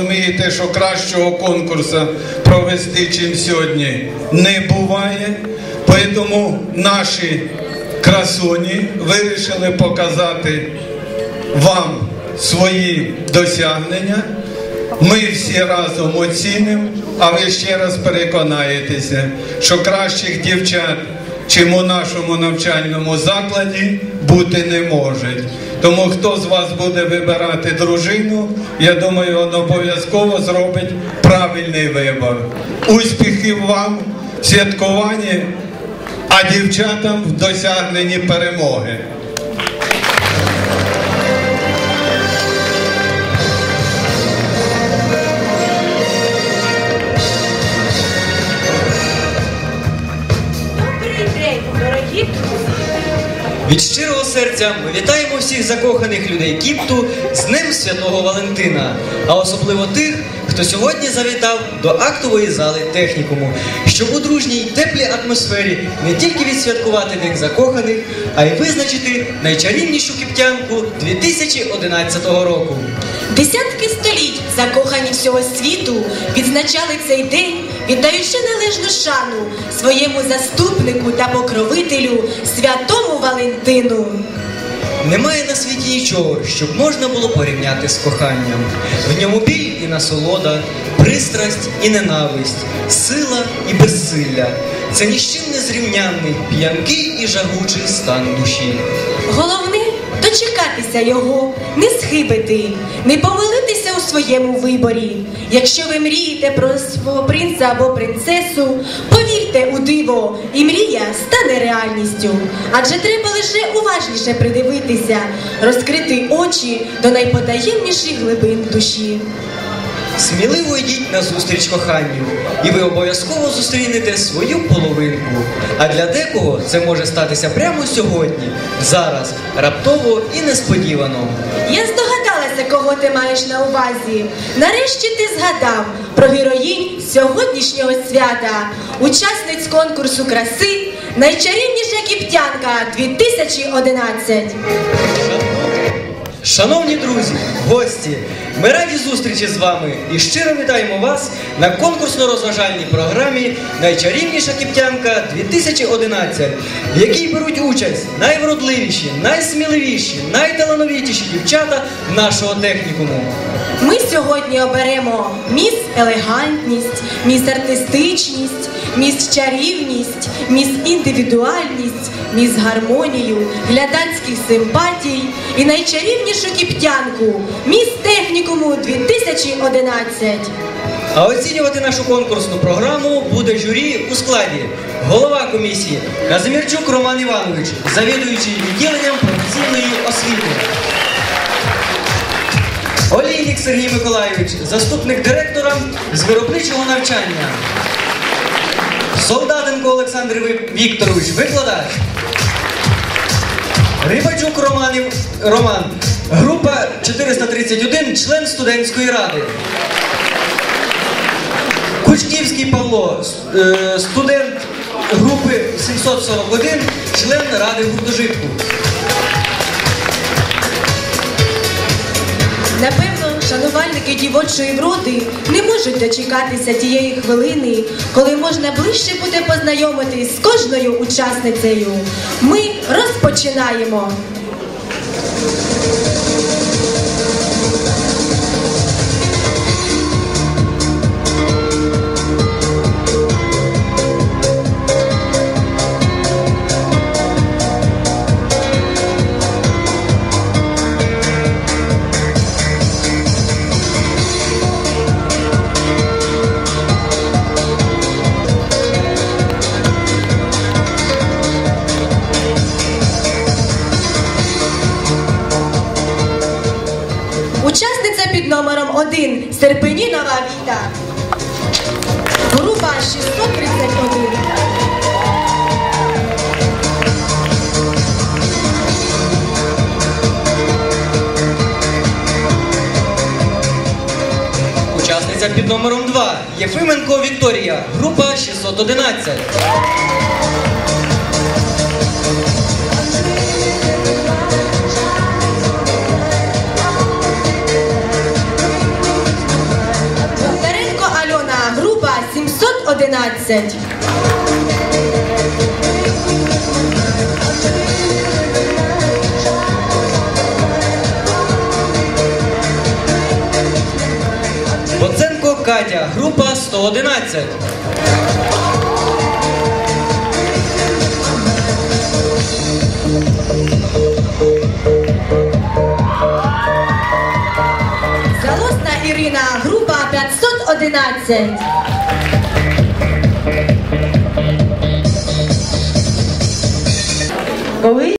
Розумієте, що кращого конкурсу провести, чим сьогодні, не буває. Тому наші красуні вирішили показати вам свої досягнення. Ми всі разом оцінимо, а ви ще раз переконаєтеся, що кращих дівчат, чим у нашому навчальному закладі, бути не можуть. Тому хто з вас буде вибирати дружину, я думаю, він обов'язково зробить правильний вибір. Успіхів вам святкуванні, а дівчатам в досягненні перемоги. which still серця ми вітаємо всіх закоханих людей Кіпту з Днем Святого Валентина, а особливо тих, хто сьогодні завітав до актової зали технікуму, щоб у дружній теплій атмосфері не тільки відсвяткувати День закоханих, а й визначити найчарівнішу кіптянку 2011 року. Десятки століть закохані всього світу відзначали цей день, віддаючи належну шану своєму заступнику та покровителю святому Валентину. Немає на світі нічого, щоб можна було порівняти з коханням. В ньому біль і насолода, пристрасть і ненависть, сила і безсилля. Це ні з чим не зрівнянний, п'янкий і жагучий стан душі. Головне дочекатися його, не схибити, не помилитися у своєму виборі. Якщо ви мрієте про свого принца або принцесу, повірте у диво, і мрія стане реальністю. Адже треба лише уважніше придивитися, розкрити очі до найпотаємніших глибин душі. Сміливо йдіть на зустріч коханню, і ви обов'язково зустрінете свою половинку. А для декого це може статися прямо сьогодні, зараз, раптово і несподівано. Я здогадалася, кого ти маєш на увазі. Нарешті ти згадав про героїнь сьогоднішнього свята, учасниць конкурсу краси, найчарівніша кіптянка 2011. Шановні друзі, гості, ми раді зустрічі з вами і щиро вітаємо вас на конкурсно-розважальній програмі Найчарівніша кіптянка 2011, в якій беруть участь найвродливіші, найсміливіші, найталановитіші дівчата нашого технікуму. Ми сьогодні оберемо міс елегантність, міс артистичність, міс чарівність, міс індивідуальність, міс гармонію, глядацьких симпатій і найчарівнішу кіптянку міс технікуму 2011. А оцінювати нашу конкурсну програму буде журі у складі голова комісії Казимірчук Роман Іванович, завідуючий відділенням професійної освіти. Олійник Сергій Миколайович, заступник директора з виробничого навчання. Солдатенко Олександр Вікторович, викладач. Рибачук Романів, Роман, група 431, член студентської ради. Кучківський Павло, е, студент групи 741, член ради гуртожитку. Напевно, шанувальники дівочої вроди не можуть дочекатися тієї хвилини, коли можна ближче буде познайомитись з кожною учасницею. Ми розпочинаємо. Під номером 1 Серпенінова Віта. Група 631. Учасниця під номером 2 Єфименко Вікторія, група 611. 511. Боценко Катя, група 111. Залосна Ірина, група 511.